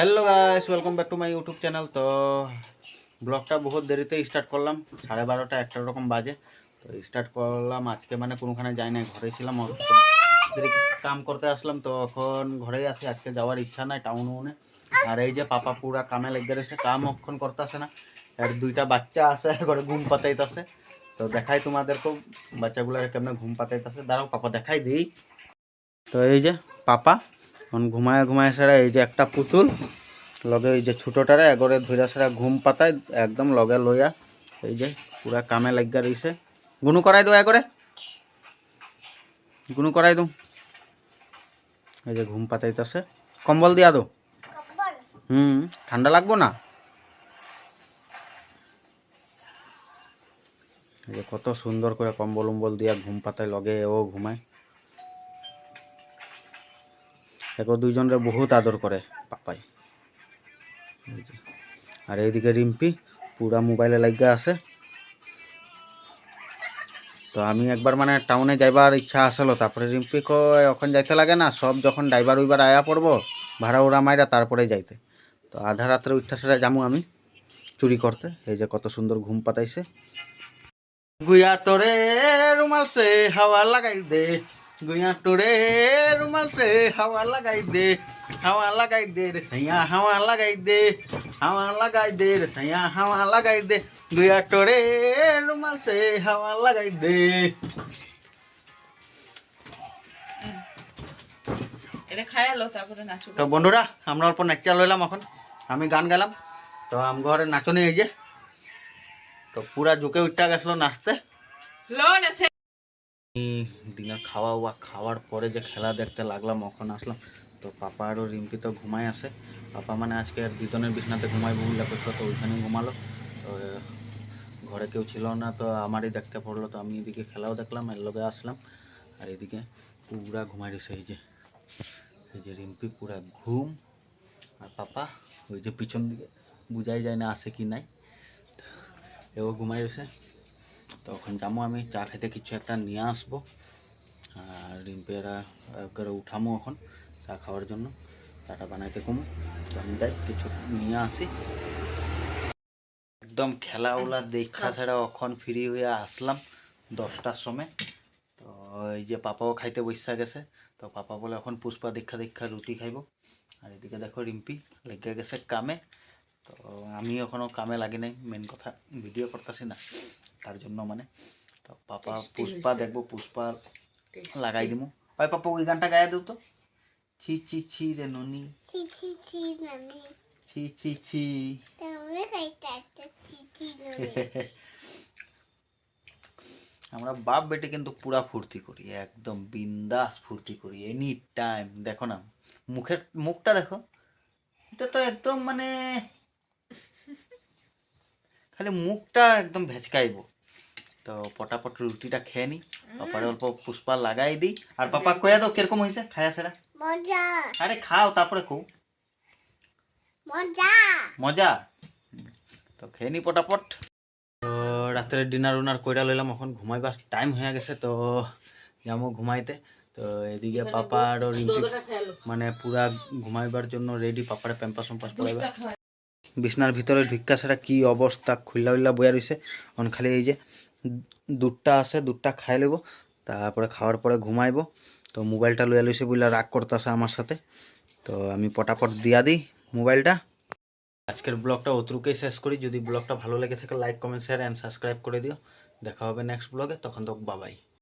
Hello guys welcome back to my YouTube channel তো ব্লগটা বহুত দেরিতে স্টার্ট করলাম। সাড়ে বারোটা, একটা রকম বাজে। তো স্টার্ট করলাম আজকে মানে কোনোখানে যাই না ঘরে ছিলাম। কাম করতে আসলাম, তো এখন ঘরেই আছি। আজকে যাওয়ার ইচ্ছা নাই টাউন উনে আর এই যে পাপা পুরা কামে লেগে রয়েছে কাম অক্ষণ করতে আসে না। আর দুইটা বাচ্চা আছে, ঘরে ঘুম পাতাইতেছে। তো দেখাই তোমাদেরকেও বাচ্চাগুলো কেমনে ঘুম পাতাইতেছে। দাঁড়াও, পাপা দেখাই দিই। তো এই যে পাপা এখন ঘুমায় ঘুমায় সেরা এই যে একটা পুতুল লগে এই যে ছোটোটারে এগরে ধইরা সেরা ঘুম পাতায় একদম লগে লইয়া এই যে পুরা কামে লাগিয়া রইছে। গুনু করাই দো এগরে। গুনু করাই দো। এই যে ঘুম পাতাইতেছে। কম্বল দিয়া দো। হুম ঠান্ডা লাগবো না? এই যে কত সুন্দর করে কম্বল উম্বল দিয়া ঘুম পাতায় লগে ও ঘুমায়। এগো দুইজনরে বহুত আদর করে, পাপাই। আর এইদিকে রিম্পি, পুরা মোবাইলে লাগিয়া আছে। তো আমি একবার মানে টাউনে যাইবার ইচ্ছা আসলো, তারপরে রিম্পি কয়, ওখানে যাইতে লাগে না, সব যখন ড্রাইভার উইবার আয়া পড়ব, ভাড়া উড়া মাইরা তারপরে যাইতে। তো আধা রাত্রে উঠা সেটা যামু আমি চুরি করতে, এই যে কত সুন্দর ঘুম পাতাইছে। গুয়া তোরে রুমাল সে হাওয়া লাগাই দে। গুয়া তোরে রুমাল সে হাওয়া লাগাই দে হাওয়া লাগাই দে রে সैया হাওয়া লাগাই দে হাওয়া লাগাই দে রে সैया হাওয়া লাগাই দে গুয়া তোরে রুমাল সে হাওয়া লাগাই দে। এটা খায়ালো তারপরে নাচো। তো বন্ধুরা আমরা অল্প নাচা লইলাম এখন। আমি গান গালাম তো আম ঘরে নাচনি এই যে। তো পুরা ঝুঁকে উঠা গেছিল নাচতে। দিনের খাওয়া ওয়া খাওয়ার পরে যে খেলা দেখতে লাগলাম এখন আসলাম। তো পাপা আরও রিম্পি তো ঘুমাই আছে। পাপা মানে আজকে আর দুজনের বিছনাতে ঘুমাই বলে করতো তো ওইখানে ঘুমালো। তো, ঘরে কেউ ছিল না, তো আমারই দেখতে পড়ল। তো আমি এদিকে খেলাও দেখলাম, এর লগে আসলাম। আর এদিকে পুরা ঘুমাই রয়েছে, এই যে এই যে রিম্পি, পুরা ঘুম। আর পাপা, ওই যে পিছন দিকে, বুঝাই যায় না আসে কি নাই। এও ঘুমাই রয়েছে। তখন যাব আমি, চা খেতে কিছু একটা নিয়ে আসব। আর রিম্পেরা করে উঠামো এখন চা খাওয়ার জন্য। চাটা বানাইতে কমো। তো আমি যাই কিছু নিয়ে আসি। একদম খেলা ওলা দেখা ছাড়া অখন ফ্রি হয়ে আসলাম দশটার সময়। তো এই যে পাপাও খাইতে বসা গেছে তো পাপা বলে এখন পুষ্পা দীক্ষা দীক্ষা রুটি খাইব। আর এদিকে দেখো রিম্পি লেগে গেছে কামে। তো আমি এখনও কামে লাগি নাই মেন কথা ভিডিও করতেছি না তার জন্য মানে। তো পাপা পুষ্পা দেখব পুষ্পা লাগাই দিমু। ওই পাপা ওই গানটা গায়ে দেও তো। ছি ছি ছি রে ননি। ছি ছি ছি নামি ছি ছি ছি। তুমি ছি ছি নামি আমরা বাপ বেটে কিন্তু পুরা ফুর্তি করি একদম বিন্দাস ফুর্তি করি এনি টাইম দেখো না মুখের মুখটা দেখো। এটা তো একদম মানে খালি মুখটা একদম ভেচকাইব। তো পটাপট রুটিটা খেয়ে নি। পাপার অল্প পুষ্পা লাগাই দিই। আর পাপা কয়া দাও কীরকম হয়েছে খায়া সেরা। মজা। আরে খাও তারপরে খুব মজা। মজা। তো খেয়ে নি পটাপট। তো রাত্রে ডিনার উনার কইরা লইলাম এখন ঘুমাইবার টাইম হয়ে গেছে তো যাব ঘুমাইতে। তো এদিকে পাপা আর মানে পুরা ঘুমাইবার জন্য রেডি পাপারে প্যাম্পাস প্যাম্পাস পড়াইবে বিছনার ভিতরে ঢুকা সেটা কি অবস্থা খুল্লা উল্লা বইয়া রয়েছে অন খালি এই যে দুধটা আছে দুধটা খাই নেব তারপরে খাওয়ার পরে ঘুমাইব। তো মোবাইলটা লইয়া লইছে বুঝলা রাগ করতেছে আমার সাথে। তো আমি পটাপট দিয়া দিই মোবাইলটা। আজকের ব্লগটা অতটুকুই শেষ করি। যদি ব্লগটা ভালো লেগে থাকে like comment share and subscribe করে দিও। দেখা হবে নেক্সট ব্লগে তখন তো বাবাই